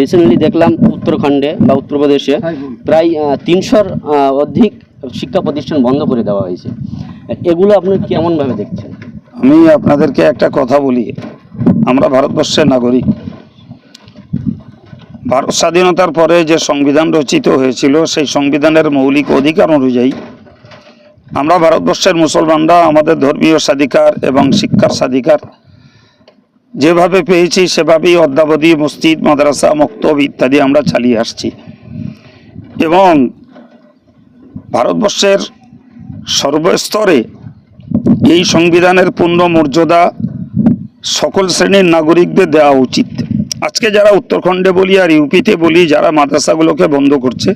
Recently দেখলাম উত্তরাখণ্ডে বা উত্তরপ্রদেশে প্রায় তিনশোর অধিক শিক্ষা প্রতিষ্ঠান বন্ধ করে দেওয়া হয়েছে। এগুলো আপনি কেমনভাবে দেখছেন? আমি আপনাদেরকে একটা কথা বলি। আমরা ভারতবর্ষের নাগরিক। ভারত স্বাধীনতার পরে যে সংবিধান রচিত হয়েছিল সেই সংবিধানের মৌলিক অধিকার অনুযায়ী আমরা ভারতবর্ষের মুসলমানরা আমাদের ধর্মীয় স্বাধিকার এবং শিক্ষার স্বাধিকার যেভাবে পেয়েছি, সেভাবেই অদ্যাবধি মসজিদ, মাদ্রাসা, মক্তব ইত্যাদি আমরা চালিয়ে আসছি। এবং ভারতবর্ষের সর্বস্তরে এই সংবিধানের পূর্ণ মর্যাদা সকল শ্রেণির নাগরিকদের দেওয়া উচিত। আজকে যারা উত্তরখণ্ডে বলি আর ইউপিতে বলি, যারা মাদ্রাসাগুলোকে বন্ধ করছে,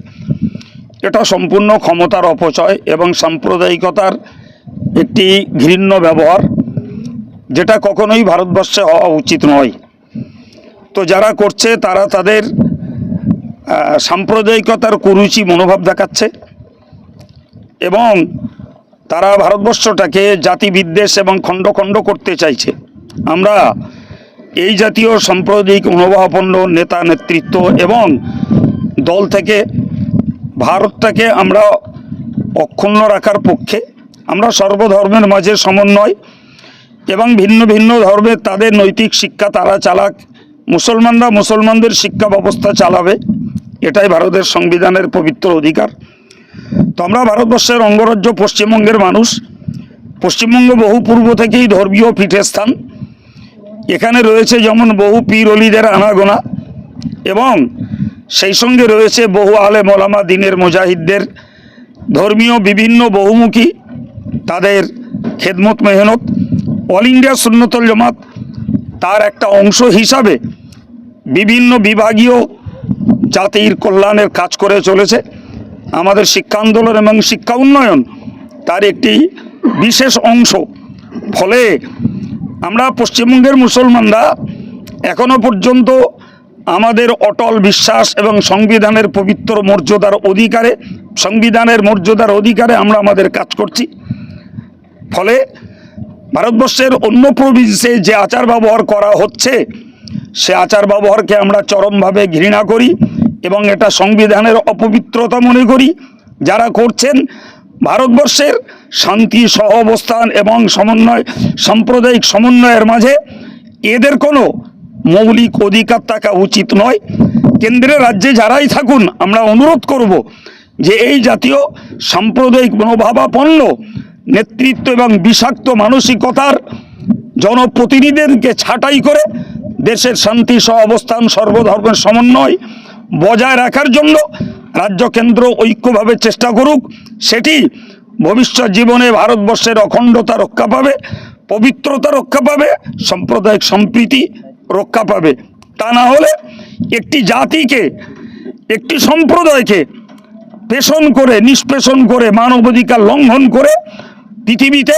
এটা সম্পূর্ণ ক্ষমতার অপচয় এবং সাম্প্রদায়িকতার একটি ঘৃণ্য ব্যবহার। যেটা কখনোই ভারতবর্ষে হওয়া উচিত নয়। তো যারা করছে, তারা তাদের সাম্প্রদায়িকতার কুরুচি মনোভাব দেখাচ্ছে এবং তারা ভারতবর্ষটাকে জাতি বিদ্বেষ এবং খণ্ড খণ্ড করতে চাইছে। আমরা এই জাতীয় সাম্প্রদায়িক মনোভাবাপন্ন নেতা, নেতৃত্ব এবং দল থেকে, ভারতটাকে আমরা অক্ষুণ্ণ রাখার পক্ষে, আমরা সর্বধর্মের মাঝে সমন্বয় এবং ভিন্ন ভিন্ন ধর্মের তাদের নৈতিক শিক্ষা তারা চালাক। মুসলমানরা মুসলমানদের শিক্ষা ব্যবস্থা চালাবে। এটাই ভারতের সংবিধানের পবিত্র অধিকার। তো আমরা ভারতবর্ষের অঙ্গরাজ্য পশ্চিমবঙ্গের মানুষ। পশ্চিমবঙ্গ বহু পূর্ব থেকেই ধর্মীয় পীঠস্থান এখানে রয়েছে যেমন বহু পীর অলিদের আনাগোনা এবং সেই সঙ্গে রয়েছে বহু আলে মোলামা দিনের মুজাহিদদের। ধর্মীয় বিভিন্ন বহুমুখী তাদের খেদমত মেহনত। অল ইন্ডিয়া সুন্নতল জমাত তার একটা অংশ হিসাবে বিভিন্ন বিভাগীয় জাতির কল্যাণের কাজ করে চলেছে। আমাদের শিক্ষা আন্দোলন এবং শিক্ষা উন্নয়ন তার একটি বিশেষ অংশ। ফলে আমরা পশ্চিমবঙ্গের মুসলমানরা এখনও পর্যন্ত আমাদের অটল বিশ্বাস এবং সংবিধানের পবিত্র মর্যাদার অধিকারে, সংবিধানের মর্যাদার অধিকারে আমরা আমাদের কাজ করছি। ফলে ভারতবর্ষের অন্য প্রভিন্সে যে আচার ব্যবহার করা হচ্ছে, সে আচার ব্যবহারকে আমরা চরমভাবে ঘৃণা করি এবং এটা সংবিধানের অপবিত্রতা মনে করি। যারা করছেন, ভারতবর্ষের শান্তি সহ অবস্থান এবং সমন্বয়, সাম্প্রদায়িক সমন্বয়ের মাঝে এদের কোনো মৌলিক অধিকার থাকা উচিত নয়। কেন্দ্রের রাজ্যে যারাই থাকুন, আমরা অনুরোধ করব যে এই জাতীয় সাম্প্রদায়িক মনোভাবাপন্ন নেতৃত্ব এবং বিষাক্ত মানসিকতার জনপ্রতিনিধিদেরকে ছাঁটাই করে দেশের শান্তি সহ অবস্থান সর্বধর্মের সমন্বয় বজায় রাখার জন্য রাজ্য কেন্দ্র ঐক্যভাবে চেষ্টা করুক, সেটি ভবিষ্যৎ জীবনে ভারতবর্ষের অখণ্ডতা রক্ষা পাবে, পবিত্রতা রক্ষা পাবে, সাম্প্রদায়িক সম্প্রীতি রক্ষা পাবে। তা না হলে একটি জাতিকে, একটি সম্প্রদায়কে পেষণ করে, নিষ্পেষণ করে, মানবাধিকার লঙ্ঘন করে পৃথিবীতে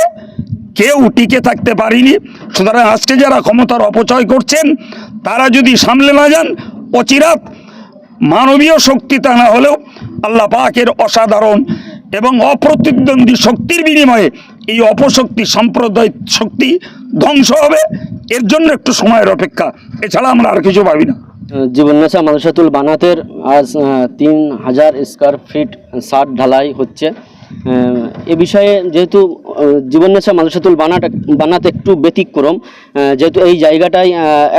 কেউ টিকে থাকতে পারিনি। সুতরাং আজকে যারা ক্ষমতার অপচয় করছেন, তারা যদি সামলে না যান অচিরাত মানবীয় শক্তি তা না হলেও আল্লাহ পাকের অসাধারণ এবং অপ্রতিদ্বন্দ্বী শক্তির বিনিময়ে এই অপশক্তি সাম্প্রদায়িক শক্তি ধ্বংস হবে। এর জন্য একটু সময়ের অপেক্ষা। এছাড়া আমরা আর কিছু ভাবি না। জীবননাশা মাদ্রাসাতুল বানাতের। আজ তিন হাজার স্কোয়ার ফিট সাত ঢালাই হচ্ছে। এ বিষয়ে যেহেতু জীবননাশা মাদ্রাসাতুল বানাট, বানাত একটু ব্যতিক্রম যেহেতু এই জায়গাটায়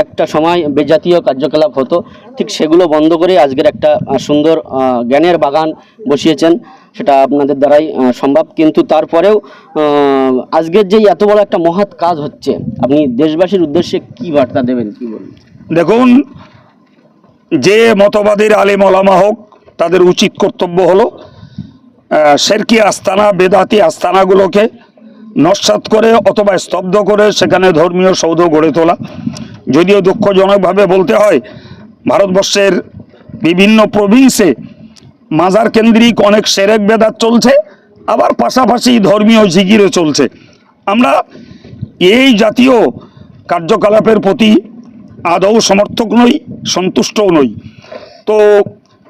একটা সময় বেজাতীয় কার্যকলাপ হতো, ঠিক সেগুলো বন্ধ করে আজকের একটা সুন্দর জ্ঞানের বাগান বসিয়েছেন, সেটা আপনাদের দ্বারাই সম্ভব। কিন্তু তারপরেও আজকের যে এত বড় একটা মহৎ কাজ হচ্ছে, আপনি দেশবাসীর উদ্দেশ্যে কি বার্তা দেবেন, কি বলবেন? দেখুন, যে মতবাদের আলেম ওলামা হোক, তাদের উচিত কর্তব্য হলো শেরকি আস্তানা, বেদাতি আস্তানাগুলোকে নস্বাত করে অথবা স্তব্ধ করে সেখানে ধর্মীয় সৌধ গড়ে তোলা। যদিও দুঃখজনকভাবে বলতে হয়, ভারতবর্ষের বিভিন্ন প্রভিন্সে মাজার কেন্দ্রিক অনেক সেরেক বেদাত চলছে, আবার পাশাপাশি ধর্মীয় জিগিরও চলছে। আমরা এই জাতীয় কার্যকলাপের প্রতি আদৌ সমর্থক নই, সন্তুষ্টও নই। তো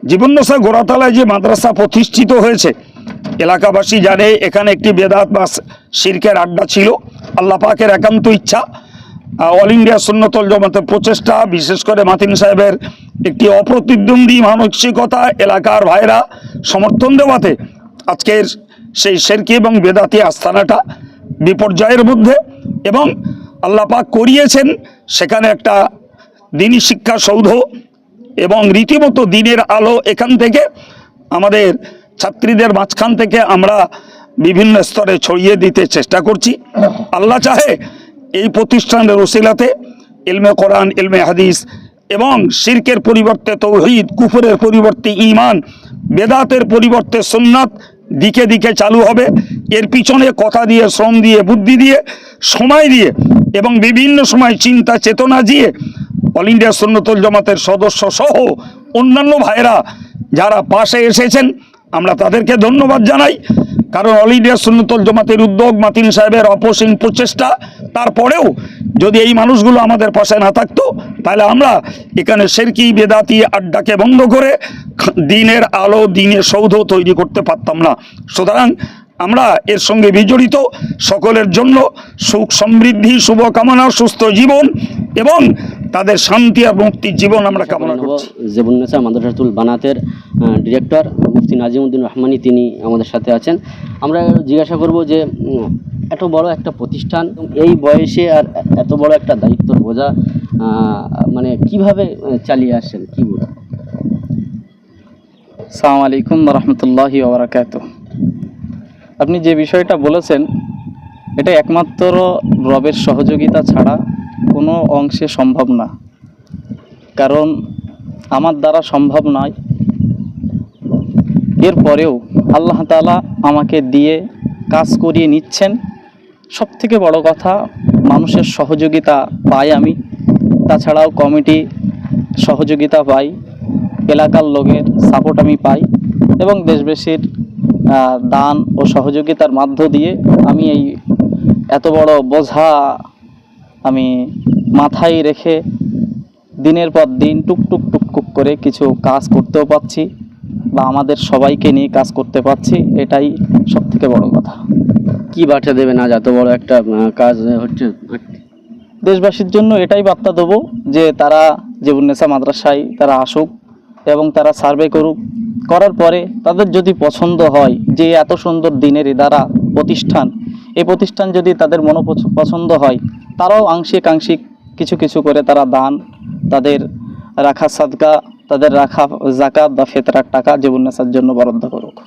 জীবনদশা গোড়াতলায় যে মাদ্রাসা প্রতিষ্ঠিত হয়েছে, এলাকাবাসী জানে এখানে একটি বেদাত বা শিরকের আড্ডা ছিল। আল্লাহ পাকের একান্ত ইচ্ছা। অল ইন্ডিয়া সুন্নতল জমাতের প্রচেষ্টা, বিশেষ করে মাতিন সাহেবের একটি অপ্রতিদ্বন্দ্বী মানসিকতা এলাকার ভাইরা সমর্থন দেওয়াতে আজকের সেই শেরকি এবং বেদাতি আস্থানাটা বিপর্যয়ের মধ্যে এবং আল্লাপাক করিয়েছেন, সেখানে একটা দিনী শিক্ষা সৌধ এবং রীতিমতো দিনের আলো এখান থেকে আমাদের ছাত্রীদের মাঝখান থেকে আমরা বিভিন্ন স্তরে ছড়িয়ে দিতে চেষ্টা করছি। আল্লাহ চাহে এই প্রতিষ্ঠানের ওসিলাতে ইলমে কোরআন, ইলমে হাদিস এবং শিরকের পরিবর্তে তৌহিদ, কুফরের পরিবর্তে ঈমান, বেদাতের পরিবর্তে সুন্নাত দিকে দিকে চালু হবে। এর পিছনে কথা দিয়ে, শ্রম দিয়ে, বুদ্ধি দিয়ে, সময় দিয়ে এবং বিভিন্ন সময় চিন্তা চেতনা দিয়ে অল ইন্ডিয়া সুন্নতুল জামাতের সদস্য সহ অন্যান্য ভাইরা যারা পাশে এসেছেন, আমরা তাদেরকে ধন্যবাদ জানাই। কারণ অল ইন্ডিয়া সুন্নতুল জমাতের উদ্যোগ মাতিন সাহেবের অপসীম প্রচেষ্টা, তারপরেও যদি এই মানুষগুলো আমাদের পাশে না থাকতো, তাহলে আমরা এখানে সেরকি বেদাতি আড্ডাকে বন্ধ করে দিনের আলো, দিনের সৌধ তৈরি করতে পারতাম না। সুতরাং আমরা এর সঙ্গে বিজড়িত, সকলের জন্য সুখ সমৃদ্ধি, শুভকামনা, সুস্থ জীবন এবং তাদের শান্তি আর মুক্তির জীবন আমরা কামনা করছি। জেবুন্নেসা মাদ্রাসাতুল বানাতের ডিরেক্টর মুফতি নাজিমুদ্দিন রহমানি তিনি আমাদের সাথে আছেন। আমরা জিজ্ঞাসা করব যে এত বড় একটা প্রতিষ্ঠান এই বয়সে আর এত বড় একটা দায়িত্ব বোঝা মানে কীভাবে চালিয়ে আসছেন কি বলব সালাম আলাইকুম রহমতুল্লাহি ওবরাকাত আপনি যে বিষয়টা বলেছেন এটা একমাত্র রবের সহযোগিতা ছাড়া কোনো অংশে সম্ভব না। কারণ আমার দ্বারা সম্ভব নয়। এরপরেও আল্লাহ তালা আমাকে দিয়ে কাজ করিয়ে নিচ্ছেন। সব থেকে বড় কথা, মানুষের সহযোগিতা পাই আমি। তাছাড়াও কমিটি সহযোগিতা পাই, এলাকার লোকের সাপোর্ট আমি পাই এবং দেশবাসীর দান ও সহযোগিতার মাধ্য দিয়ে আমি এই এত বড় বোঝা আমি মাথায় রেখে দিনের পর দিন টুকটুক টুক টুক টুক করে কিছু কাজ করতেও পাচ্ছি বা আমাদের সবাইকে নিয়ে কাজ করতে পারছি এটাই সব থেকে বড় কথা। কি বার্তা দেবেন আজ? এত বড় একটা কাজ হচ্ছে দেশবাসীর জন্য এটাই বার্তা দেবো যে তারা জীবনেসা মাদ্রাসায় তারা আসুক এবং তারা সার্ভে করুক। করার পরে তাদের যদি পছন্দ হয় যে এত সুন্দর দিনের ইদারা প্রতিষ্ঠান এই প্রতিষ্ঠান যদি তাদের মনো পছন্দ হয় তারাও আংশিক আংশিক কিছু কিছু করে তারা দান, তাদের রাখা সাদকা, তাদের রাখা জাকাত বা ফেতরার টাকা জীবন্যাসার জন্য বরাদ্দ করুক।